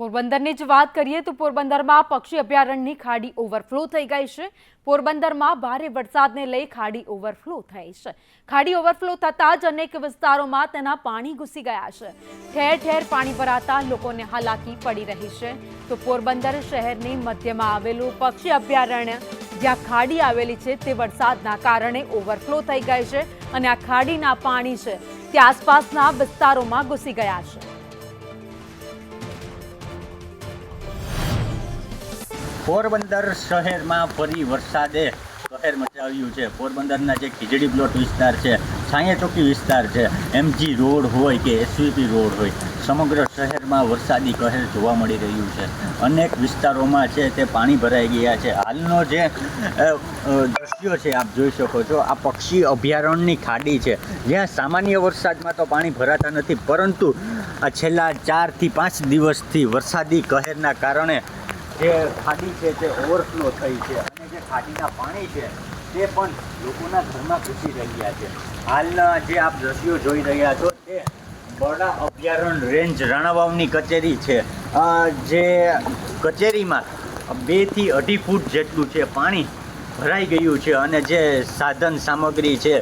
પોરબંદરની જ વાત કરીએ તો પોરબંદરમાં પક્ષી અભયારણ્યની ખાડી ઓવરફ્લો થઈ ગઈ છે. પોરબંદરમાં ભારે વરસાદને લઈ ખાડી ઓવરફ્લો થઈ છે. ખાડી ઓવરફ્લો થતાં જ અનેક વિસ્તારોમાં તેના પાણી ઘૂસી ગયા છે. ઠેર ઠેર પાણી ભરાતા લોકોને હાલાકી પડી રહી છે. તો પોરબંદર શહેરની મધ્યમાં આવેલું પક્ષી અભયારણ્ય, જ્યાં ખાડી આવેલી છે તે વરસાદના કારણે ઓવરફ્લો થઈ ગઈ છે અને આ ખાડીના પાણી છે તે આસપાસના વિસ્તારોમાં ઘૂસી ગયા છે. પોરબંદર શહેરમાં ફરી વરસાદે કહેર મચાવ્યું છે. પોરબંદરના જે ખીજડી પ્લોટ વિસ્તાર છે છાંયા ચોકી વિસ્તાર છે, એમજી રોડ હોય કે એસવીપી રોડ હોય, સમગ્ર શહેરમાં વરસાદી કહેર જોવા મળી રહ્યું છે. અનેક વિસ્તારોમાં છે તે પાણી ભરાઈ ગયા છે. હાલનો જે દ્રશ્યો છે, આપ જોઈ શકો છો, આ પક્ષી અભયારણ્યની ખાડી છે. જ્યાં સામાન્ય વરસાદમાં તો પાણી ભરાતા નથી, પરંતુ આ છેલ્લા ચારથી પાંચ દિવસથી વરસાદી કહેરના કારણે જે ખાડી છે તે ઓવરફ્લો થઈ છે અને જે ખાડીના પાણી છે, તે પણ લોકોના ઘરમાં ઘૂસી રહ્યા છે. હાલના જે આપ દ્રશ્યો જોઈ રહ્યા છો, તે બરડા અભયારણ્ય રેન્જ રાણાવાવની કચેરી છે. જે કચેરીમાં બેથી અઢી ફૂટ જેટલું છે પાણી ભરાઈ ગયું છે અને જે સાધન સામગ્રી છે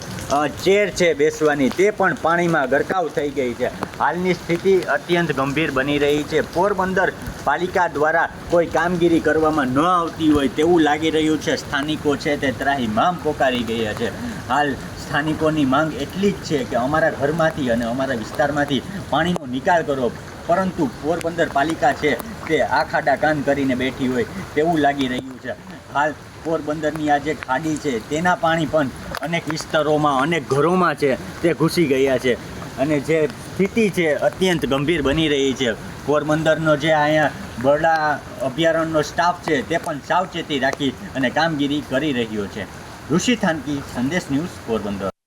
ચેર છે બેસવાની, તે પણ પાણીમાં ગરકાવ થઈ ગઈ છે. હાલની સ્થિતિ અત્યંત ગંભીર બની રહી છે. પોરબંદર પાલિકા દ્વારા કોઈ કામગીરી કરવામાં ન આવતી હોય તેવું લાગી રહ્યું છે. સ્થાનિકો છે તે ત્રાહી મામ પોકારી ગયા છે. હાલ સ્થાનિકોની માંગ એટલી જ છે કે અમારા ઘરમાંથી અને અમારા વિસ્તારમાંથી પાણીનો નિકાલ કરો. પરંતુ પોરબંદર પાલિકા છે તે આખાડા કાન કરીને બેઠી હોય તેવું લાગી રહ્યું છે. હાલ પોરબંદરની આ જે ખાડી છે તેના પાણી પણ અનેક વિસ્તારોમાં, અનેક ઘરોમાં છે, તે ઘૂસી ગયા છે. અને જે સ્થિતિ છે અત્યંત ગંભીર બની રહી છે. પોરબંદરનો જે અહીંયા બરડા અભયારણ્યનો સ્ટાફ છે તે પણ સાવચેતી રાખી અને કામગીરી કરી રહ્યો છે. ઋષિ થાનકી, સંદેશ ન્યૂઝ પોરબંદર.